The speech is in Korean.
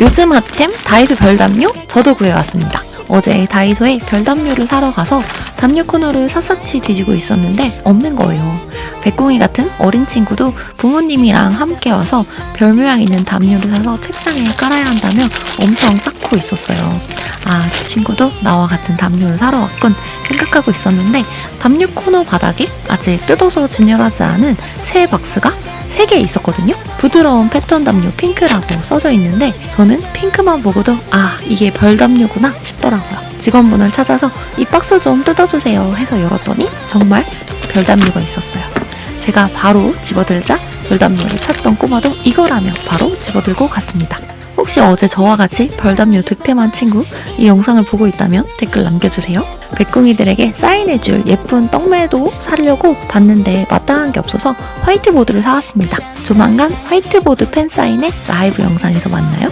요즘 핫템 다이소 별담요 저도 구해왔습니다. 어제 다이소에 별담요를 사러 가서 담요 코너를 샅샅이 뒤지고 있었는데 없는 거예요. 백궁이 같은 어린 친구도 부모님이랑 함께 와서 별 모양 있는 담요를 사서 책상에 깔아야 한다며 엄청 찾고 있었어요. 아, 저 친구도 나와 같은 담요를 사러 왔군 생각하고 있었는데 담요 코너 바닥에 아직 뜯어서 진열하지 않은 새 박스가 3개 있었거든요. 부드러운 패턴 담요 핑크라고 써져 있는데 저는 핑크만 보고도 아 이게 별 담요구나 싶더라고요. 직원분을 찾아서 이 박스 좀 뜯어주세요 해서 열었더니 정말 별 담요가 있었어요. 제가 바로 집어들자 별 담요를 찾던 꼬마도 이거라며 바로 집어들고 갔습니다. 혹시 어제 저와 같이 별담요 득템한 친구 이 영상을 보고 있다면 댓글 남겨주세요. 백궁이들에게 사인해줄 예쁜 떡매도 사려고 봤는데 마땅한 게 없어서 화이트보드를 사왔습니다. 조만간 화이트보드 팬 사인회 라이브 영상에서 만나요.